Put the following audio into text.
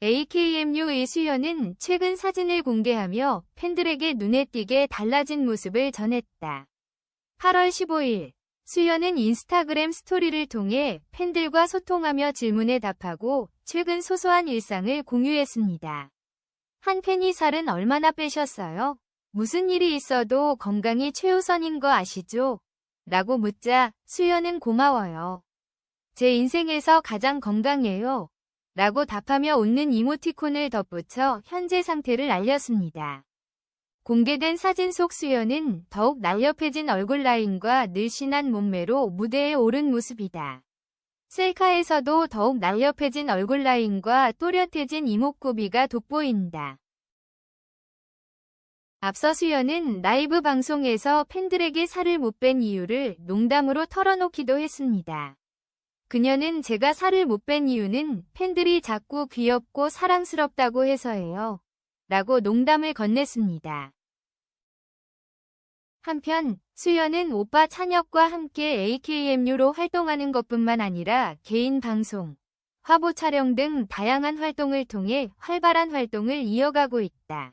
AKMU의 수연은 최근 사진을 공개하며 팬들에게 눈에 띄게 달라진 모습을 전했다. 8월 15일 수연은 인스타그램 스토리를 통해 팬들과 소통하며 질문에 답하고 최근 소소한 일상을 공유했습니다. 한 팬이 살은 얼마나 빼셨어요? 무슨 일이 있어도 건강이 최우선인 거 아시죠? 라고 묻자 수연은 고마워요. 제 인생에서 가장 건강해요. 라고 답하며 웃는 이모티콘을 덧붙여 현재 상태를 알렸습니다. 공개된 사진 속 수연은 더욱 날렵해진 얼굴 라인과 늘씬한 몸매로 무대에 오른 모습이다. 셀카에서도 더욱 날렵해진 얼굴 라인과 또렷해진 이목구비가 돋보인다. 앞서 수연은 라이브 방송에서 팬들에게 살을 못 뺀 이유를 농담으로 털어놓기도 했습니다. 그녀는 제가 살을 못 뺀 이유는 팬들이 자꾸 귀엽고 사랑스럽다고 해서예요. 라고 농담을 건넸습니다. 한편 수연은 오빠 찬혁과 함께 AKMU로 활동하는 것뿐만 아니라 개인 방송, 화보 촬영 등 다양한 활동을 통해 활발한 활동을 이어가고 있다.